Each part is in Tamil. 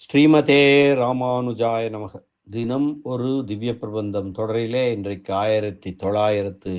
ஸ்ரீமதே ராமானுஜாய நமக. தினம் ஒரு திவ்ய பிரபந்தம் தொடரிலே இன்றைக்கு ஆயிரத்தி தொள்ளாயிரத்து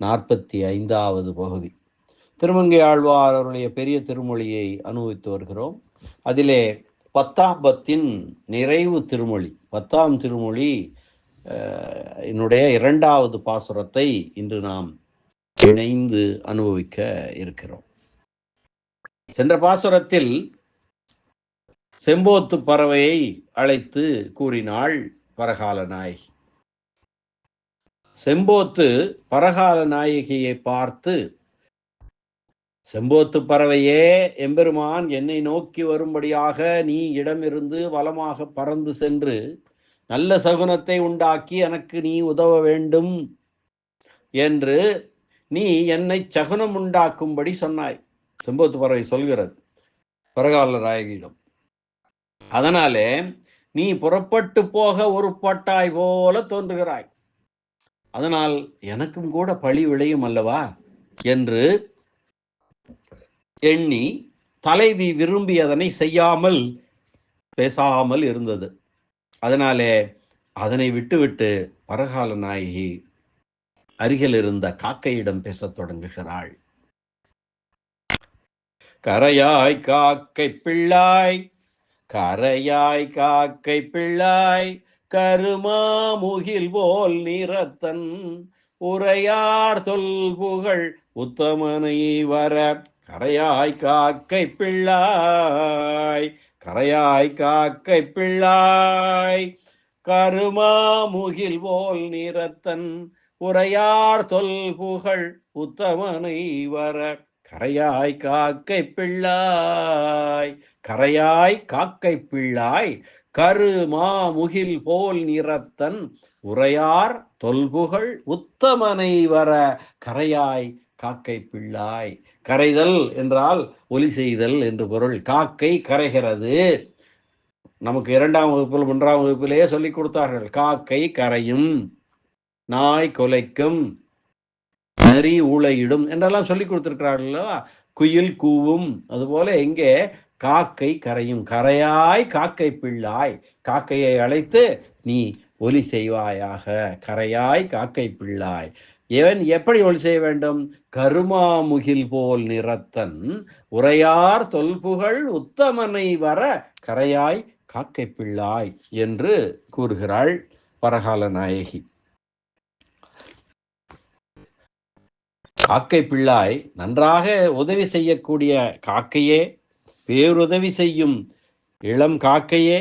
நாற்பத்தி ஐந்தாவது பகுதி. திருமங்கை ஆழ்வார் அவருடைய பெரிய திருமொழியை அனுபவித்து வருகிறோம். அதிலே பத்தாம் பத்தின் நிறைவு திருமொழி பத்தாம் திருமொழி அஹ், என்னுடைய இரண்டாவது பாசுரத்தை இன்று நாம் இணைந்து அனுபவிக்க இருக்கிறோம். சென்ற பாசுரத்தில் செம்போத்து பறவையை அழைத்து கூறினாள் பரகால நாயகி. செம்போத்து பரகால நாயகியை பார்த்து செம்போத்து பறவையே எம்பெருமான் என்னை நோக்கி வரும்படியாக நீ இடமிருந்து வலமாக பறந்து சென்று நல்ல சகுனத்தை உண்டாக்கி எனக்கு நீ உதவ வேண்டும் என்று நீ என்னை சகுனம் உண்டாக்கும்படி சொன்னாய். செம்போத்து பறவை சொல்கிறது. பரகால நாயகியிடம் அதனாலே நீ புறப்பட்டு போக ஒரு பட்டாய் போல தோன்றுகிறாய். அதனால் எனக்கும் கூட பழி விளையும் அல்லவா? என்று எண்ணி தலைவி விரும்பி அதனை செய்யாமல் பேசாமல் இருந்தது. அதனாலே அதனை விட்டுவிட்டு பரகால நாயகி அருகில் இருந்த காக்கையிடம் பேசத் தொடங்குகிறாள். கரையாய் காக்கை பிள்ளாய் கரையாய் காக்கை பிள்ளாய் கருமாமுகில் போல் நிறத்தன் உரையார் தொல் புகழ் உத்தமனை வர கரையாய் காக்கை பிள்ளாய் கரையாய் காக்கை பிள்ளாய் கருமாமுகில் போல் நிறத்தன் உரையார் தொல் புகழ் உத்தமனை வர கரையாய் காக்கை பிள்ளாய் கரையாய் காக்கை பிள்ளாய் கரு மாமுகில் போல் நிறத்தன் உரையார் தொல்புகழ் உத்தமனை வர கரையாய் காக்கை பிள்ளாய். கரைதல் என்றால் ஒலி செய்தல் என்று பொருள். காக்கை கரைகிறது. நமக்கு இரண்டாம் வகுப்பில் மூன்றாம் வகுப்பிலேயே சொல்லிக் கொடுத்தார்கள். காக்கை கரையும் நாய் கொலைக்கும் நரி ஊழையிடும் என்றெல்லாம் சொல்லி கொடுத்துருக்கிறார்கள் அல்லவா? குயில் கூவும். அதுபோல இங்கே காக்கை கரையும் கரையாய் காக்கை பிள்ளாய். காக்கையை அழைத்து நீ ஒலி செய்வாயாக கரையாய் காக்கை பிள்ளாய். இவன் எப்படி ஒலி செய்ய வேண்டும்? கருமாமுகில் போல் நிறத்தன் உரையார் தொல்புகழ் உத்தமனை வர கரையாய் காக்கை பிள்ளாய் என்று கூறுகிறாள் பரகால நாயகி. காக்கை பிள்ளாய் நன்றாக உதவி செய்யக்கூடிய காக்கையே பேருதவி செய்யும் இளம் காக்கையே.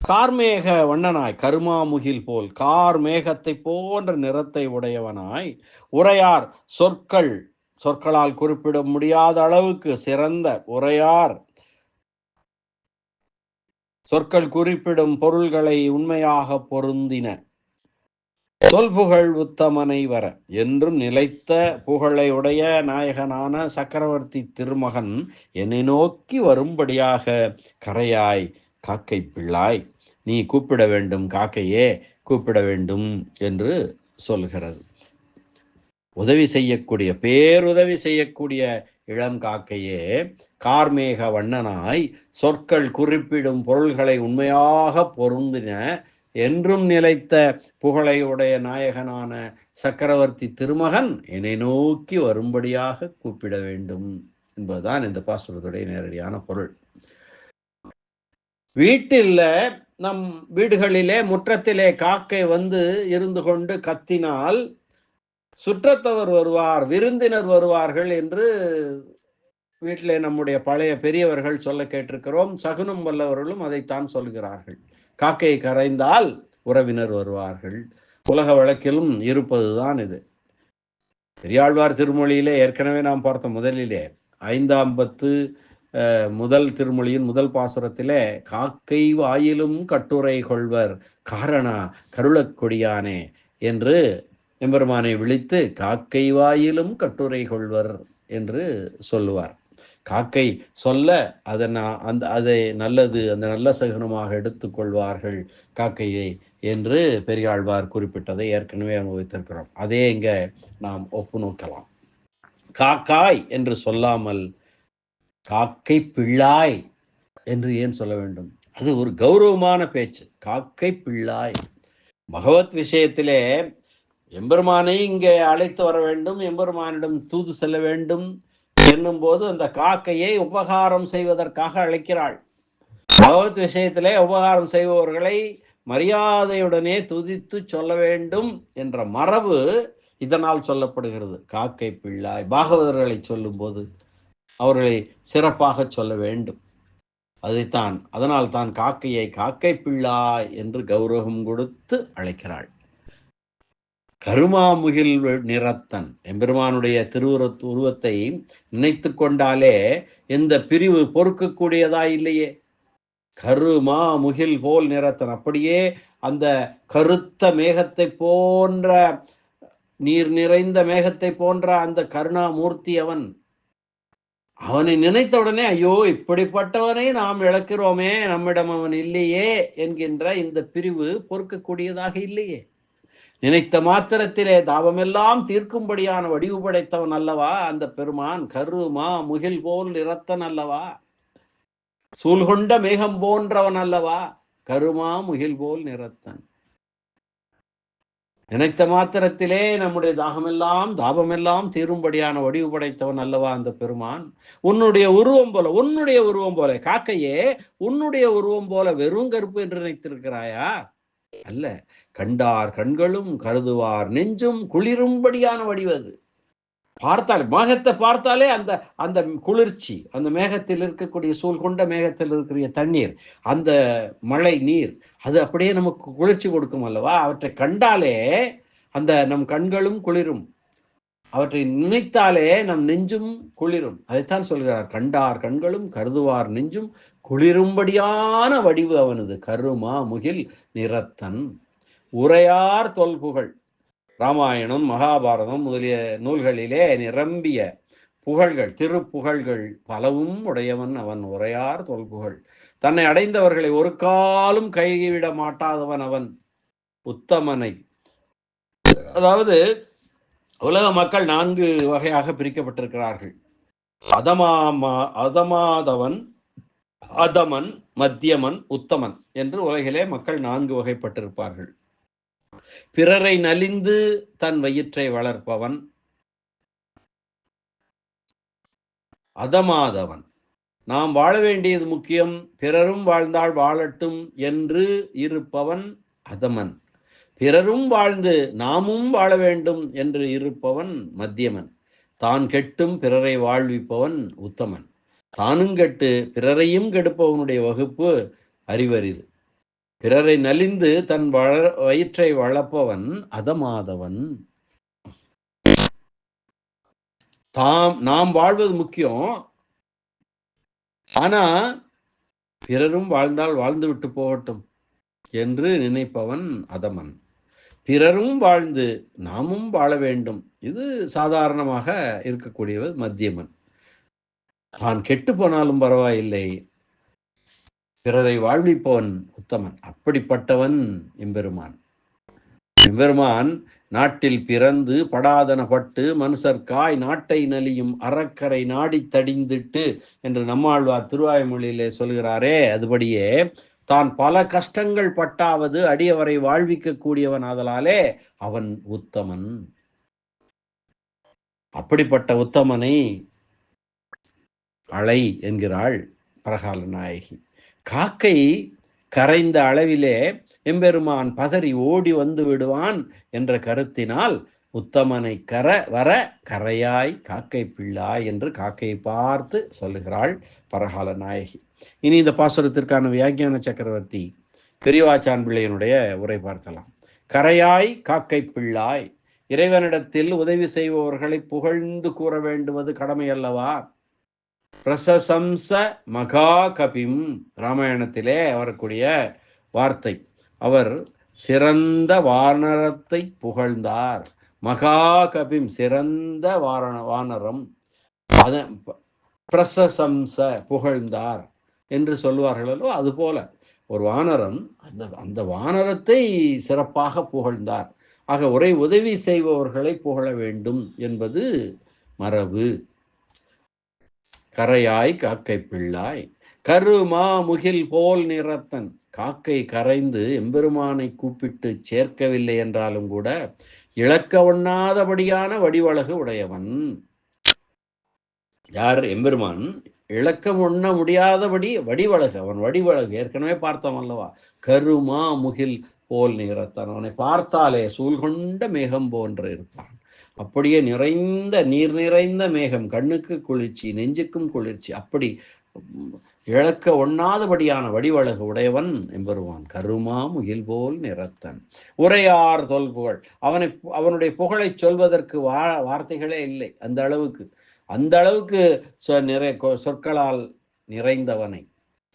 கார்மேக வண்ணனாய் கருமாமுகில் போல் கார் மேகத்தை போன்ற நிறத்தை உடையவனாய். உரையார் சொற்கள் சொற்களால் குறிப்பிட முடியாத அளவுக்கு சிறந்த உரையார். சொற்கள் குறிப்பிடும் பொருள்களை உண்மையாக பொருந்தின தொல்புகழ் உத்தமனை வர. என்றும் நிலைத்த புகழை உடைய நாயகனான சக்கரவர்த்தி திருமகன் என்னை நோக்கி வரும்படியாக கரையாய் காக்கை பிள்ளாய் நீ கூப்பிட வேண்டும் காக்கையே கூப்பிட வேண்டும் என்று சொல்கிறது. உதவி செய்யக்கூடிய பேருதவி செய்யக்கூடிய இளம் காக்கையே கார்மேக வண்ணனாய் சொற்கள் குறிப்பிடும் பொருள்களை உண்மையாக பொருந்தின என்றும் நிலைத்த புகழையுடைய நாயகனான சக்கரவர்த்தி திருமகன் என்னை நோக்கி வரும்படியாக கூப்பிட வேண்டும் என்பதுதான் இந்த பாசுரத்துடைய நேரடியான பொருள். வீட்டில் நம் வீடுகளிலே முற்றத்திலே காக்கை வந்து இருந்து கொண்டு கத்தினால் சுற்றத்தவர் வருவார் விருந்தினர் வருவார்கள் என்று வீட்டிலே நம்முடைய பழைய பெரியவர்கள் சொல்ல கேட்டிருக்கிறோம். சகுனம் வல்லவர்களும் அதைத்தான் சொல்கிறார்கள். காக்கை கரைந்தால் உறவினர் வருவார்கள். உலக வழக்கிலும் இருப்பதுதான் இது. பெரியாழ்வார் திருமொழியிலே ஏற்கனவே நாம் பார்த்த முதலிலே ஐந்தாம் பத்து முதல் திருமொழியின் முதல் பாசுரத்திலே காக்கை வாயிலும் கட்டுரை கொள்வர். காரணா கருளக் கொடியானே என்று எம்பெருமானை விழித்து காக்கை வாயிலும் கட்டுரை கொள்வர் என்று சொல்லுவார். காக்கை சொல்ல அதை நான் அந்த அதை நல்லது அந்த நல்ல சகுனமாக எடுத்துக்கொள்வார்கள் காக்கையை என்று பெரியாழ்வார் குறிப்பிட்டதை ஏற்கனவே அனுபவித்திருக்கிறோம். அதே இங்கே நாம் ஒப்பு நோக்கலாம். காக்காய் என்று சொல்லாமல் காக்கை பிள்ளாய் என்று ஏன் சொல்ல வேண்டும்? அது ஒரு கௌரவமான பேச்சு. காக்கை பிள்ளாய். பகவத் விஷயத்திலே எம்பெருமானை இங்கே அழைத்து வர வேண்டும் எம்பெருமானிடம் தூது செல்ல வேண்டும் என்னும்போது அந்த காக்கையை உபகாரம் செய்வதற்காக அழைக்கிறாள். பகவத் விஷயத்திலே உபகாரம் செய்பவர்களை மரியாதையுடனே துதித்து சொல்ல வேண்டும் என்ற மரபு இதனால் சொல்லப்படுகிறது. காக்கை பிள்ளாய் பாகவதர்களை சொல்லும்போது அவர்களை சிறப்பாக சொல்ல வேண்டும். அதைத்தான் அதனால் தான் காக்கையை காக்கை பிள்ளாய் என்று கௌரவம் கொடுத்து அழைக்கிறாள். கருமாமுகில் நிறத்தன். எம்பெருமானுடைய திருவுர உருவத்தை நினைத்து கொண்டாலே இந்த பிரிவு பொறுக்கக்கூடியதா இல்லையே. கருமா முகில் போல் நிறத்தன். அப்படியே அந்த கருத்த மேகத்தை போன்ற நீர் நிறைந்த மேகத்தை போன்ற அந்த கருணாமூர்த்தி அவன். அவனை நினைத்த உடனே ஐயோ இப்படிப்பட்டவனை நாம் இழக்கிறோமே நம்மிடம் அவன் இல்லையே என்கின்ற இந்த பிரிவு பொறுக்கக்கூடியதாக இல்லையே. நினைத்த மாத்திரத்திலே தாபமெல்லாம் தீர்க்கும்படியான வடிவு படைத்தவன் அல்லவா? அந்த பெருமான் கருமா முகில் போல் நிறத்தன் அல்லவா? சூழ்கொண்ட மேகம் போன்றவன் அல்லவா? கருமா முகில் போல் நிறத்தன். நினைத்த மாத்திரத்திலே நம்முடைய தாகமெல்லாம் தாபமெல்லாம் தீரும்படியான வடிவு படைத்தவன் அல்லவா அந்த பெருமான்? உன்னுடைய உருவம் போல உன்னுடைய உருவம் போல காக்கையே உன்னுடைய உருவம் போல வெறும் கருப்பு என்று நினைத்திருக்கிறாயா? அல்ல. கண்டார் கண்களும் கருதுவார் நெஞ்சும் குளிரும்படியான வடிவது பார்த்தால் மேகத்தை பார்த்தாலே அந்த அந்த குளிர்ச்சி அந்த மேகத்தில் இருக்கக்கூடிய சூழ் கொண்ட மேகத்தில் இருக்கிற தண்ணீர் அந்த மழை நீர் அது அப்படியே நமக்கு குளிர்ச்சி கொடுக்கும் அல்லவா? அவற்றை கண்டாலே அந்த நம் கண்களும் குளிரும். அவற்றை நினைத்தாலே நம் நெஞ்சும் குளிரும். அதைத்தான் சொல்கிறார். கண்டார் கண்களும் கருதுவார் நெஞ்சும் குளிரும்படியான வடிவு அவனது. கருமா முகில் நிறத்தன். உரையார் தொல்புகழ் ராமாயணம் மகாபாரதம் முதலிய நூல்களிலே நிரம்பிய புகழ்கள் திருப்புகழ்கள் பலவும் உடையவன் அவன். உரையார் தொல்புகழ் தன்னை அடைந்தவர்களை ஒரு காலும் கைவிட மாட்டாதவன் அவன். உத்தமனை. அதாவது உலக மக்கள் நான்கு வகையாக பிரிக்கப்பட்டிருக்கிறார்கள். அதமாமா அதமாதவன் அதமன் மத்தியமன் உத்தமன் என்று உலகிலே மக்கள் நான்கு வகைப்பட்டிருப்பார்கள். பிறரை நலிந்து தன் வயிற்றை வளர்ப்பவன் அதமாதவன். நாம் வாழ வேண்டியது முக்கியம் பிறரும் வாழ்ந்தால் வாழட்டும் என்று இருப்பவன் அதமன். பிறரும் வாழ்ந்து நாமும் வாழ வேண்டும் என்று இருப்பவன் மத்தியமன். தான் கெட்டும் பிறரை வாழ்விப்பவன் உத்தமன். தானும் கெட்டு பிறரையும் கெடுப்பவனுடைய வகுப்பு அறிவரிது பிறரை நலிந்து தன் வள வயிற்றை வளர்ப்பவன் அதமாதவன். தாம் நாம் வாழ்வது முக்கியம். ஆனா பிறரும் வாழ்ந்தால் வாழ்ந்து விட்டு போகட்டும் என்று நினைப்பவன் அதமன். பிறரும் வாழ்ந்து நாமும் வாழ வேண்டும். இது சாதாரணமாக இருக்கக்கூடியவர் மத்தியமன். தான் கெட்டு போனாலும் பரவாயில்லை. பிறரை வாழ்விப்பவன் உத்தமன். அப்படிப்பட்டவன் எம்பெருமான். எம்பெருமான் நாட்டில் பிறந்து படாதன பட்டு மனுஷர்காய் நாட்டை நலியும் அறக்கரை நாடி தடிந்திட்டு என்று நம்மாழ்வார் திருவாய்மொழியிலே சொல்கிறாரே. அதுபடியே தான் பல கஷ்டங்கள் பட்டாவது அடியவரை வாழ்விக்க கூடியவன் ஆதலாலே அவன் உத்தமன். அப்படிப்பட்ட உத்தமனை அலை என்கிறாள் பரகால நாயகி. காக்கை கரைந்த அளவிலே எம்பெருமான் பதறி ஓடி வந்து விடுவான் என்ற கருத்தினால் உத்தமனை கர வர கரையாய் காக்கை பிள்ளாய் என்று காக்கையை பார்த்து சொல்லுகிறாள் பரகால நாயகி. இனி இந்த பாசுரத்திற்கான வியாக்கியான சக்கரவர்த்தி பெரியவாச்சான் பிள்ளையனுடைய உரை பார்க்கலாம். கரையாய் காக்கை பிள்ளாய் இறைவனிடத்தில் உதவி செய்பவர்களை புகழ்ந்து கூற வேண்டுவது கடமை அல்லவா? பிரசசம்ச மகா கபிம். ராமாயணத்திலே வரக்கூடிய வார்த்தை. அவர் சிறந்த வானரத்தை புகழ்ந்தார். மகா கபிம் சிறந்த வாரண வானரம். அத பிரசசம்ச புகழ்ந்தார். என்று சொல்வார்களோ அது போல ஒரு வானரன் அந்த அந்த வானரத்தை சிறப்பாக புகழ்ந்தார். ஆக உரை உதவி செய்பவர்களை புகழ வேண்டும் என்பது மரபு. கரையாய் காக்கை பிள்ளாய் கருமா முகில் போல் நிறத்தன். காக்கை கரைந்து எம்பெருமானை கூப்பிட்டு சேர்க்கவில்லை என்றாலும் கூட இழக்க ஒண்ணாதபடியான வடிவழகு உடையவன். யார்? எம்பெருமான். இழக்கம் உண்ண முடியாதபடி வடிவழகு. அவன் வடிவழகு. ஏற்கனவே பார்த்தவன் அல்லவா? கருமா முகில் போல் நிறத்தான். அவனை பார்த்தாலே சூழ்கொண்ட மேகம் போன்று இருப்பான். அப்படியே நிறைந்த நீர் நிறைந்த மேகம். கண்ணுக்கு குளிர்ச்சி நெஞ்சுக்கும் குளிர்ச்சி. அப்படி இழக்க ஒண்ணாதபடியான வடிவழகு உடையவன் என்பருவான் கருமா முகில் போல் நிறத்தன். உரையார் தொல்புகழ். அவனை அவனுடைய புகழை சொல்வதற்கு வா வார்த்தைகளே இல்லை. அந்த அளவுக்கு. அந்த அளவுக்கு நிறை சொற்களால் நிறைந்தவனை.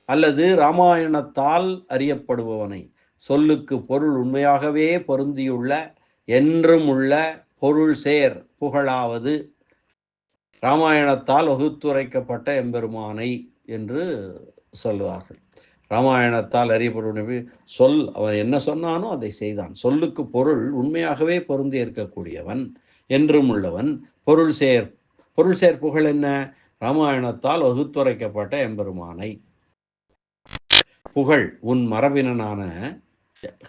அல்லது ராமாயணத்தால் அறியப்படுபவனை. சொல்லுக்கு பொருள் உண்மையாகவே பொருந்தியுள்ள என்றும் உள்ள பொருள் சேர் புகழாவது ராமாயணத்தால் வகுத்துரைக்கப்பட்ட எம்பெருமானை என்று சொல்லுவார்கள். ராமாயணத்தால் அறியப்படும் சொல் அவன் என்ன சொன்னானோ அதை செய்தான். சொல்லுக்கு பொருள் உண்மையாகவே பொருந்தி இருக்கக்கூடியவன் என்றும் உள்ளவன் பொருள் சேர் பொருள் சேர்ப்புகள் என்ன? ராமாயணத்தால் வகுத்துரைக்கப்பட்ட எம்பெருமானை. புகழ் உன் மரபினனான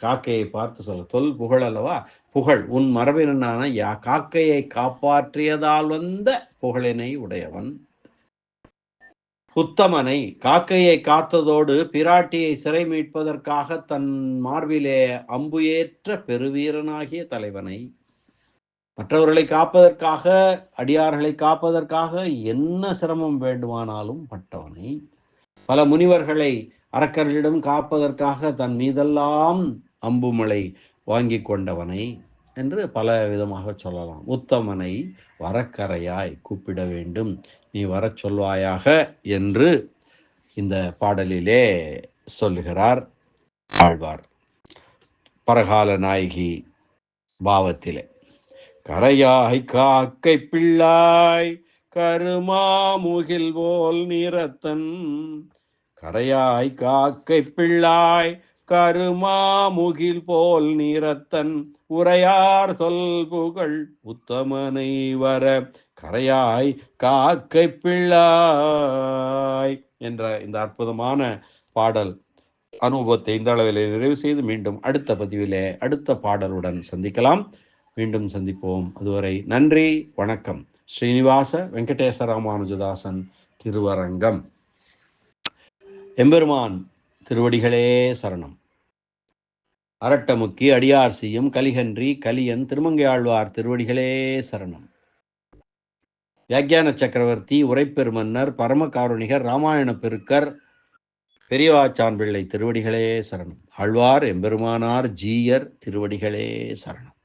காக்கையை பார்த்து சொல்ல தொல் புகழ் அல்லவா? புகழ் உன் மரபினனான யா காக்கையை காப்பாற்றியதால் வந்த புகழினை உடையவன். புத்தமனை காக்கையை காத்ததோடு பிராட்டியை சிறை மீட்பதற்காக தன் மார்பிலே அம்பு ஏற்ற பெருவீரனாகிய தலைவனை. மற்றவர்களை காப்பதற்காக அடியார்களை காப்பதற்காக என்ன சிரமம் வேண்டுமானாலும் பட்டவனை. பல முனிவர்களை அரக்கர்களிடம் காப்பதற்காக தன் மீதெல்லாம் அம்புமலை வாங்கி கொண்டவனை என்று பல விதமாக சொல்லலாம். உத்தமனை வரக்கரையாய் கூப்பிட வேண்டும். நீ வரச் சொல்வாயாக என்று இந்த பாடலிலே சொல்லுகிறார் ஆழ்வார். பரகால நாயகி பாவத்திலே. கரையாய் காக்கை பிள்ளாய் கருமாமுகில் போல் நிறத்தன் கரையாய் காக்கை பிள்ளாய் கருமாமுகில் போல் நிறத்தன் உரையார் சொல் புகழ் உத்தமனை வர கரையாய் காக்கை பிள்ளாய் என்ற இந்த அற்புதமான பாடல் அனுபவத்தை இந்த அளவில் நிறைவு செய்து மீண்டும் அடுத்த பதிவிலே அடுத்த பாடலுடன் சந்திக்கலாம். மீண்டும் சந்திப்போம். அதுவரை நன்றி வணக்கம். ஸ்ரீனிவாச வெங்கடேச ராமானுஜதாசன் திருவரங்கம். எம்பெருமான் திருவடிகளே சரணம். அரட்டமுக்கி அடியார் செய்யும் கலிகன்றி கலியன் திருமங்கையாழ்வார் திருவடிகளே சரணம். வியாக்கியான சக்கரவர்த்தி உரைப்பெரு மன்னர் பரமகாருணிகர் ராமாயண பெருக்கர் பெரியவாச்சான் பிள்ளை திருவடிகளே சரணம். ஆழ்வார் எம்பெருமானார் ஜீயர் திருவடிகளே சரணம்.